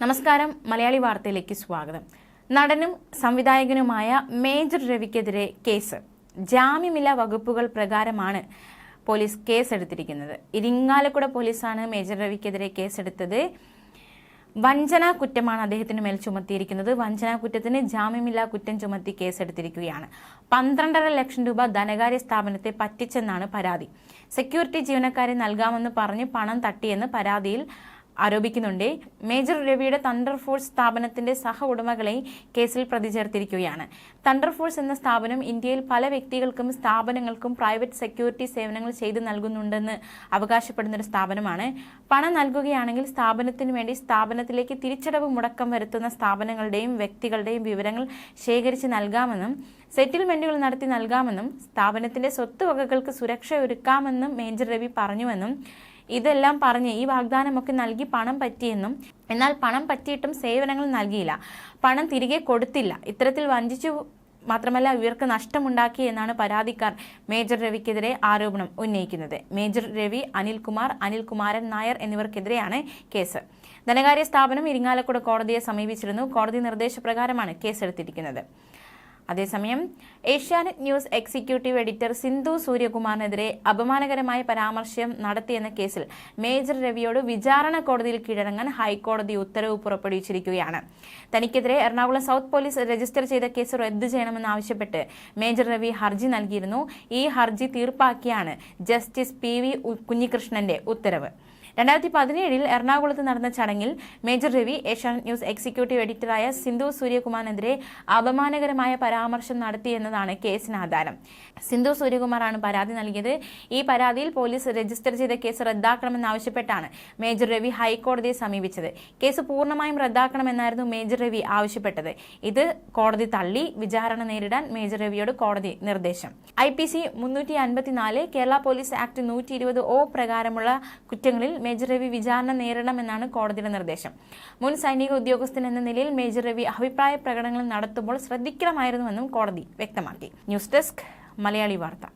നമസ്കാരം. മലയാളി വാർത്തയിലേക്ക് സ്വാഗതം. നടനും സംവിധായകനുമായ മേജർ രവിക്കെതിരെ കേസ്. ജാമ്യമില്ല വകുപ്പുകൾ പ്രകാരമാണ് പോലീസ് കേസെടുത്തിരിക്കുന്നത്. ഇരിങ്ങാലക്കുട പോലീസാണ് മേജർ രവിക്കെതിരെ കേസെടുത്തത്. വഞ്ചനാ കുറ്റമാണ് അദ്ദേഹത്തിന് മേൽ ചുമത്തിയിരിക്കുന്നത്. വഞ്ചനാ കുറ്റത്തിന് ജാമ്യമില്ലാ കുറ്റം ചുമത്തി കേസെടുത്തിരിക്കുകയാണ്. പന്ത്രണ്ടര ലക്ഷം രൂപ ധനകാര്യ സ്ഥാപനത്തെ പറ്റിച്ചെന്നാണ് പരാതി. സെക്യൂരിറ്റി ജീവനക്കാരെ നൽകാമെന്ന് പറഞ്ഞ് പണം തട്ടിയെന്ന് പരാതിയിൽ ആരോപിക്കുന്നുണ്ട്. മേജർ രവിയുടെ തണ്ടർ ഫോഴ്സ് സ്ഥാപനത്തിന്റെ സഹ ഉടമകളെ കേസിൽ പ്രതി ചേർത്തിരിക്കുകയാണ് തണ്ടർ ഫോഴ്സ് എന്ന സ്ഥാപനം ഇന്ത്യയിൽ പല വ്യക്തികൾക്കും സ്ഥാപനങ്ങൾക്കും പ്രൈവറ്റ് സെക്യൂരിറ്റി സേവനങ്ങൾ ചെയ്തു നൽകുന്നുണ്ടെന്ന് അവകാശപ്പെടുന്ന ഒരു സ്ഥാപനമാണ്. പണം നൽകുകയാണെങ്കിൽ സ്ഥാപനത്തിന് വേണ്ടി സ്ഥാപനത്തിലേക്ക് തിരിച്ചടവ് മുടക്കം വരുത്തുന്ന സ്ഥാപനങ്ങളുടെയും വ്യക്തികളുടെയും വിവരങ്ങൾ ശേഖരിച്ച് നൽകാമെന്നും സെറ്റിൽമെന്റുകൾ നടത്തി നൽകാമെന്നും സ്ഥാപനത്തിന്റെ സ്വത്തുവകകൾക്ക് സുരക്ഷ ഒരുക്കാമെന്നും മേജർ രവി പറഞ്ഞുവെന്നും ഇതെല്ലാം പറഞ്ഞ് ഈ വാഗ്ദാനമൊക്കെ നൽകി പണം പറ്റിയെന്നും എന്നാൽ പണം പറ്റിയിട്ടും സേവനങ്ങൾ നൽകിയില്ല. പണം തിരികെ കൊടുത്തില്ല. ഇത്തരത്തിൽ വഞ്ചിച്ചു മാത്രമല്ല ഇവർക്ക് നഷ്ടമുണ്ടാക്കി എന്നാണ് പരാതിക്കാർ മേജർ രവിക്കെതിരെ ആരോപണം ഉന്നയിക്കുന്നത്. മേജർ രവി അനിൽകുമാർ അനിൽകുമാരൻ നായർ എന്നിവർക്കെതിരെയാണ് കേസ്. ധനകാര്യ സ്ഥാപനം ഇരിങ്ങാലക്കുട കോടതിയെ സമീപിച്ചിരുന്നു. കോടതി നിർദ്ദേശപ്രകാരമാണ് കേസെടുത്തിരിക്കുന്നത്. അതേസമയം Asianet news executive editor Sindhu സൂര്യകുമാറിനെതിരെ അപമാനകരമായ പരാമർശം നടത്തിയെന്ന കേസിൽ മേജർ രവിയോട് വിചാരണ കോടതിയിൽ കീഴടങ്ങാൻ ഹൈക്കോടതി ഉത്തരവ് പുറപ്പെടുവിച്ചിരിക്കുകയാണ്. തനിക്കെതിരെ എറണാകുളം സൗത്ത് പോലീസ് രജിസ്റ്റർ ചെയ്ത കേസ് റദ്ദു ചെയ്യണമെന്നാവശ്യപ്പെട്ട് മേജർ രവി ഹർജി നൽകിയിരുന്നു. ഈ ഹർജി തീർപ്പാക്കിയാണ് ജസ്റ്റിസ് പി വി കുഞ്ഞികൃഷ്ണന്റെ ഉത്തരവ്. രണ്ടായിരത്തി പതിനേഴിൽ എറണാകുളത്ത് നടന്ന ചടങ്ങിൽ major Ravi Asianet news executive എഡിറ്ററായ Sindhu സൂര്യകുമാറിനെതിരെ അപമാനകരമായ പരാമർശം നടത്തിയെന്നതാണ് കേസിന് ആധാരം. സിന്ധു സൂര്യകുമാറാണ് പരാതി നൽകിയത്. ഈ പരാതിയിൽ പോലീസ് രജിസ്റ്റർ ചെയ്ത കേസ് റദ്ദാക്കണമെന്നാവശ്യപ്പെട്ടാണ് മേജർ രവി ഹൈക്കോടതിയെ സമീപിച്ചത്. കേസ് പൂർണമായും റദ്ദാക്കണമെന്നായിരുന്നു മേജർ രവി ആവശ്യപ്പെട്ടത്. ഇത് കോടതി തള്ളി വിചാരണ നേരിടാൻ മേജർ രവിയോട് കോടതി നിർദ്ദേശം. ഐ പി സി മുന്നൂറ്റി അൻപത്തിനാല് കേരള പോലീസ് ആക്ട് നൂറ്റി ഇരുപത് ഒ പ്രകാരമുള്ള കുറ്റങ്ങളിൽ മേജർ രവി വിചാരണ നേരിടണമെന്നാണ് കോടതിയുടെ നിർദ്ദേശം. മുൻ സൈനിക ഉദ്യോഗസ്ഥൻ എന്ന നിലയിൽ മേജർ രവി അഭിപ്രായ പ്രകടനങ്ങൾ നടത്തുമ്പോൾ ശ്രദ്ധിക്കണമായിരുന്നുവെന്നും കോടതി വ്യക്തമാക്കി. ന്യൂസ് ഡെസ്ക് മലയാളി വാർത്ത.